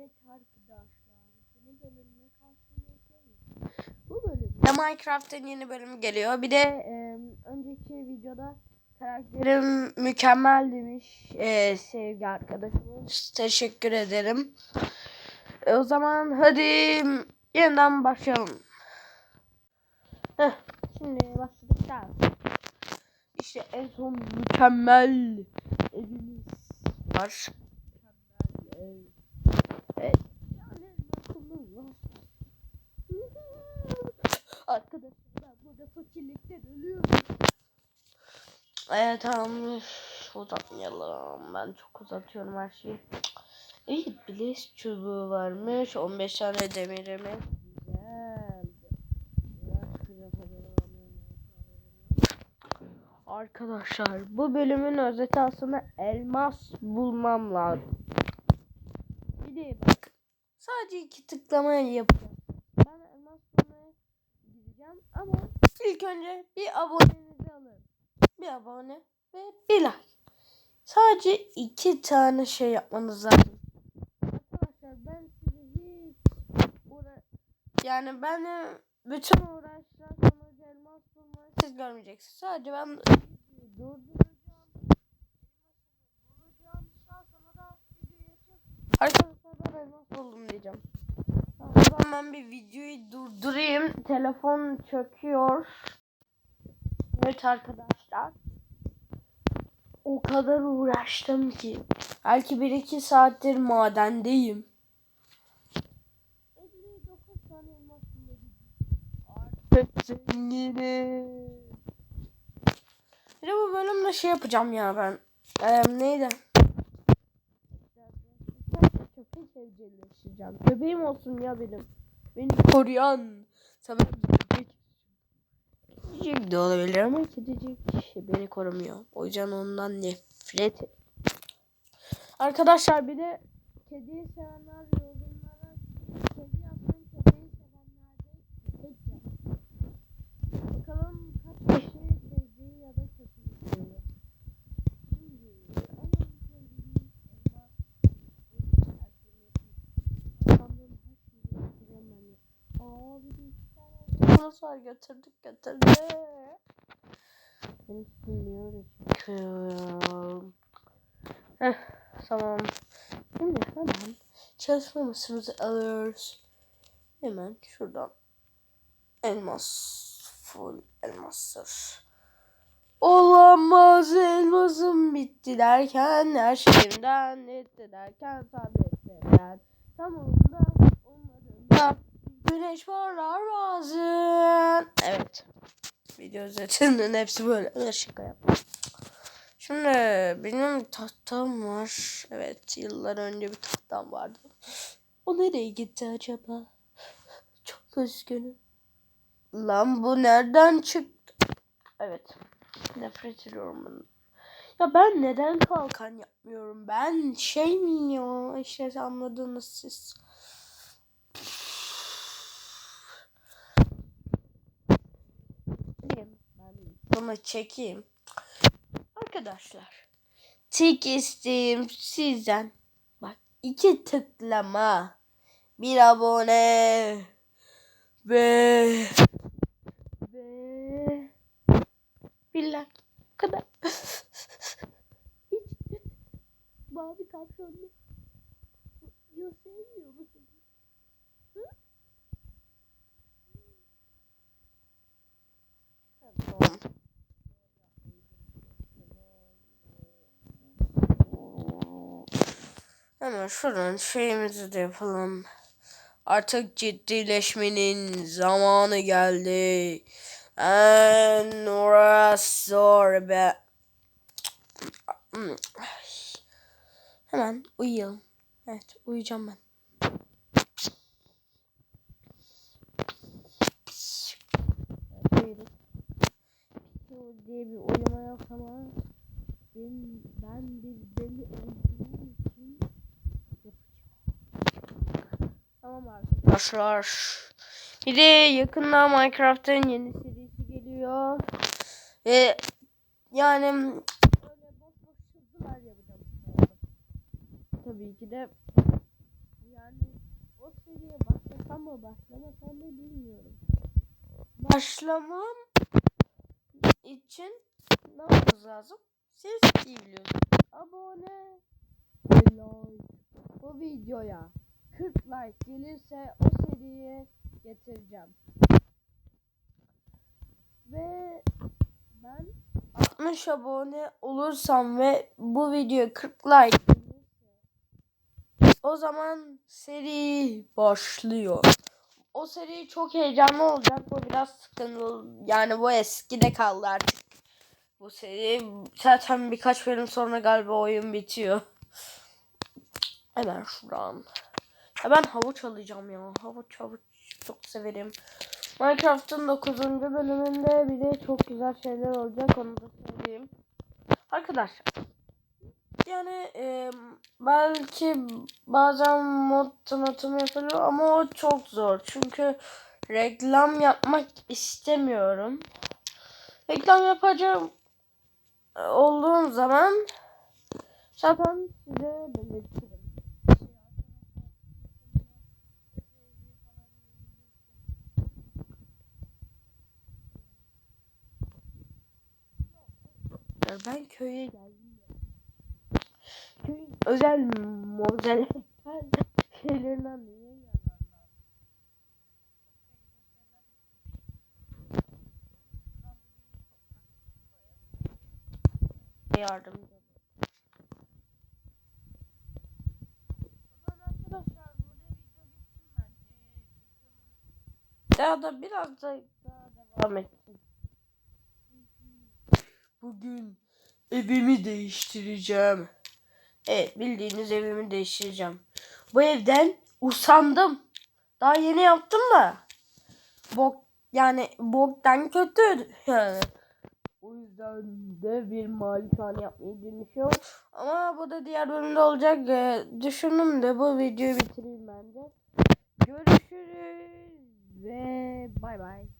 Evet arkadaşlar. Yeni bölümle karşınızdayım. Bu bölümde Minecraft'ın yeni bölümü geliyor. Bir de e, önceki videoda karakterim mükemmel demiş e, sevgi arkadaşımız. Teşekkür ederim. E, o zaman hadi yeniden başlayalım. Heh, şimdi başladık da. İşte en son mükemmel evimiz var. Evet. Arkadaşlar ben burada fakirlikten ölüyorum. Evet tamam. Uzatmayalım. Ben çok uzatıyorum her şeyi. İyi bileş çubuğu varmış. 15 tane demirimiz. Arkadaşlar bu bölümün özeti aslında elmas bulmam lazım. De bak sadece iki tıklama yapacağım. Ben elmas bulmaya gideceğim ama ilk önce bir abonenizi alın. Bir abone ve bir like. Sadece iki tane şey yapmanız lazım. Arkadaşlar ben size hiç uğra yani ben bütün uğraşlar sonucu elmas bulmayı siz görmeyeceksiniz. Sadece ben durduracağım. Bulacağım. Daha sonra da videoyu açıp elmas buldum diyeceğim. O zaman ben bir videoyu durdurayım. Telefon çöküyor. Evet arkadaşlar. O kadar uğraştım ki. Belki 1-2 saattir madendeyim. 59 tane elmas bulabildim. Artık zenginim. Bir de bu bölümde şey yapacağım ya ben. Ee, neydi? Köpek evcilleştireceğim. Köpeğim olsun ya benim. Beni koruyan. Sana köpek. Kedicik de olabilir ama kedicik beni korumuyor. O yüzden ondan nefret. Arkadaşlar bir de kediyi sevenler yorumlara kedi yazın köpeği sevenler de köpek yazın. Bakalım kaç kişi sevdiği ya da köpeği seviyor. Şimdi en sevdiğim elma Sandığım her şeyi getireceğim ben. Aa bir de iki elmas var götürdük götürdük. Heh tamam. Şimdi hemen çalışma masamızı alıyoruz. Hemen şuradan elmas full elmastır. Olamaz elmasım bitti derken her şeyimden etti derken sabretmeden tamamında olmadığında güneş parlar bazen. Evet. Video özetinin hepsi böyle. Öyle şaka yaptım. Şimdi benim tahtam var. Evet yıllar önce bir tahtam vardı. O nereye gitti acaba? Çok üzgünüm. Lan bu nereden çıktı? Evet. Nefret ediyorum bunu. Ya ben neden kalkan yapmıyorum? Ben şey miyim ya? İşte anladınız siz. Ben bunu çekeyim. Arkadaşlar. Tek isteğim sizden. Bak iki tıklama. Bir abone. Ve. Ve. Bir like. Kadar. Mavi kapşonlu. Yok sevmiyor musun? Hemen şuradan şeyimizi de yapalım. Artık ciddileşmenin zamanı geldi. En orası zor be. Hemen uyuyalım. Evet uyuyacağım ben. Diye bir uyuma yok ama ben, ben bir deli olduğum için yapacağım. Tamam arkadaşlar. Bir de yakında Minecraft'ın yeni serisi geliyor. Ve yani. Tabii ki de yani seriye başlasam mı başlamasam mı bilmiyorum. Başlamam için ne yapmamız lazım? Siz iyi biliyorsunuz. Abone ve like. Bu videoya 40 like gelirse o seriyi getireceğim. Ve ben 60 abone olursam ve bu video 40 like o zaman seri başlıyor. O seri çok heyecanlı olacak. Bu biraz sıkıntılı. Yani bu eskide kaldı artık. Bu seri zaten birkaç bölüm sonra galiba oyun bitiyor. Hemen şuradan. Ben havuç alacağım ya. Havuç havuç çok severim. Minecraft'ın 9. bölümünde bir de çok güzel şeyler olacak onu da söyleyeyim. Arkadaşlar yani e, belki bazen mod tanıtımı yapılır ama o çok zor. Çünkü reklam yapmak istemiyorum. Reklam yapacağım olduğum zaman zaten size belirtirim. Ben köye geldim. Köyün özel mozel şeylerinden niye? Yardımcı. Daha da biraz da daha devam etsin. Bugün evimi değiştireceğim. Evet bildiğiniz evimi değiştireceğim. Bu evden usandım. Daha yeni yaptım da. Bok yani boktan kötü yani. O yüzden de bir malikane yapmayı düşünüyorum. Ama bu da diğer bölümde olacak. Ee, düşündüm de bu videoyu bitireyim bence. Görüşürüz ve bay bay.